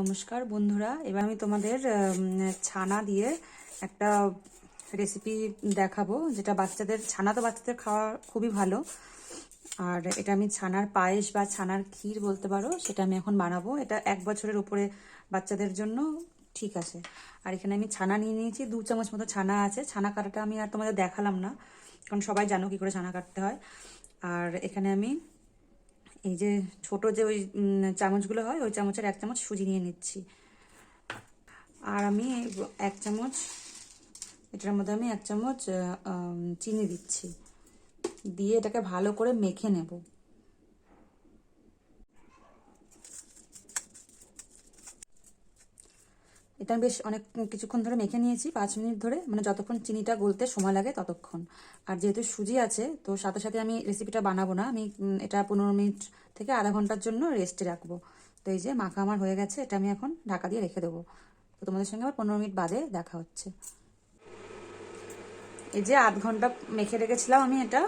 নমস্কার বন্ধুরা, এবার আমি তোমাদের ছানা দিয়ে একটা রেসিপি দেখাবো, যেটা বাচ্চাদের, ছানা তো বাচ্চাদের খাওয়া খুবই ভালো। আর এটা আমি ছানার পায়েস বা ছানার ক্ষীর বলতে পারো, সেটা আমি এখন বানাবো। এটা এক বছরের উপরে বাচ্চাদের জন্য ঠিক আছে। আর এখানে আমি ছানা নিয়ে নিয়েছি, দু চামচ মতো ছানা আছে। ছানা কাটাটা আমি আর তোমাদের দেখালাম না, কারণ সবাই জানো কি করে ছানা কাটতে হয়। আর এখানে আমি এই যে ছোট যে ওই চামচগুলো হয়, ওই চামচের এক চামচ সুজি নিয়ে নিচ্ছি। আর আমি এক চামচ, এটার মধ্যে আমি এক চামচ চিনি দিচ্ছি। দিয়ে এটাকে ভালো করে মেখে নেব। এটা আমি বেশ অনেক কিছুক্ষণ ধরে মেখে নিয়েছি, পাঁচ মিনিট ধরে। মানে যতক্ষণ চিনিটা গলতে সময় লাগে ততক্ষণ। আর যেহেতু সুজি আছে, তো সাথে সাথে আমি রেসিপিটা বানাবো না। আমি এটা পনেরো মিনিট থেকে আধা ঘণ্টার জন্য রেস্টে রাখব। তো এই যে মাখা আমার হয়ে গেছে, এটা আমি এখন ঢাকা দিয়ে রেখে দেবো। তো তোমাদের সঙ্গে আবার পনেরো মিনিট বাদে দেখা হচ্ছে। এই যে আধ ঘণ্টা মেখে রেখেছিলাম আমি এটা।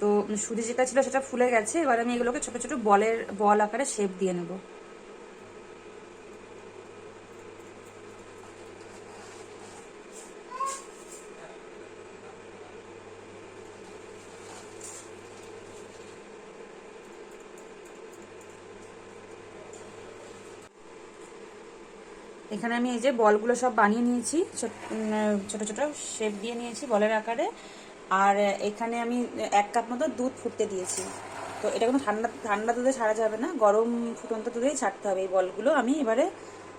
তো সুজি যেটা ছিল সেটা ফুলে গেছে। এবার আমি এগুলোকে ছোট ছোট বলের, বল আকারে শেপ দিয়ে নেব। এখানে আমি এই যে বলগুলো সব বানিয়ে নিয়েছি, ছোট- ছোট শেপ দিয়ে নিয়েছি বলের আকারে। আর এখানে আমি এক কাপ মতো দুধ ফুটতে দিয়েছি। তো এটা কোনো ঠান্ডা ঠান্ডা দুধে ছাড়া যাবে না, গরম ফুটন্ত দুধেই ছাড়তে হবে এই বলগুলো। আমি এবারে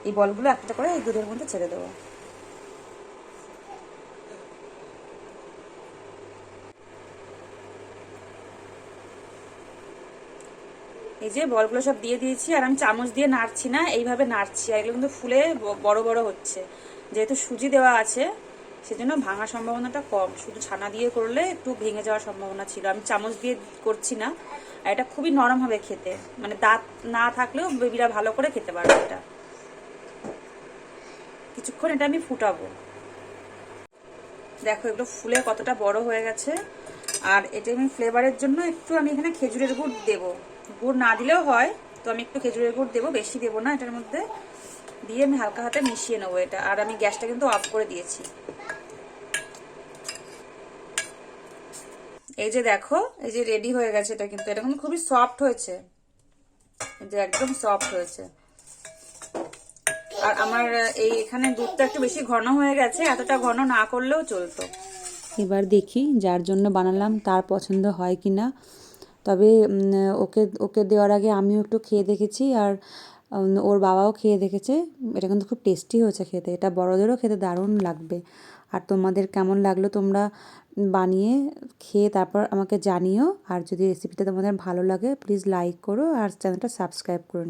এই বলগুলো একটা করে এই দুধের মধ্যে ছেড়ে দেবো। এই যে বলগুলো সব দিয়ে দিয়েছি, আর আমি চামচ দিয়ে নাড়ছি না, এইভাবে নাড়ছি, আর এগুলো কিন্তু ফুলে বড় বড় হচ্ছে। যেহেতু সুজি দেওয়া আছে, সেজন্য ভাঙার সম্ভাবনাটা কম। শুধু ছানা দিয়ে করলে একটু ভেঙে যাওয়ার সম্ভাবনা ছিল। আমি চামচ দিয়ে করছি না, আর এটা খুবই নরম হবে খেতে। মানে দাঁত না থাকলেও বেবিরা ভালো করে খেতে পারবে এটা। কিছুক্ষণ এটা আমি ফুটাবো। দেখো, এগুলো ফুলে কতটা বড় হয়ে গেছে। আর এটা আমি ফ্লেভারের জন্য একটু আমি এখানে খেজুরের গুড় দেব। গুড় না দিলেও হয়, তো আমি একটু খেজুরের গুড় দেবো, বেশি দেবো না এটার মধ্যে। দিয়ে আমি হালকা হাতে মিশিয়ে নেব এটা, আর আমি গ্যাসটা কিন্তু অফ করে দিয়েছি। এই যে দেখো, এই যে রেডি হয়ে গেছে এটা কিন্তু এটা কিন্তু খুবই সফট হয়েছে। যে একদম সফট হয়েছে। আর আমার এই এখানে দুধটা একটু বেশি ঘন হয়ে গেছে, এতটা ঘন না করলেও চলতো। এবার দেখি যার জন্য বানালাম, তার পছন্দ হয় কি না তবে ওকে ওকে দেওয়ার আগে আমিও একটু খেয়ে দেখেছি আর ওর বাবাও খেয়ে দেখেছে। এটা কিন্তু খুব টেস্টি হয়েছে খেতে। এটা বড়দেরও খেতে দারুণ লাগবে। আর তোমাদের কেমন লাগল তোমরা বানিয়ে খেয়ে তারপর আমাকে জানিও। আর যদি রেসিপিটা তোমাদের ভালো লাগে প্লিজ লাইক করো আর চ্যানেলটা সাবস্ক্রাইব করে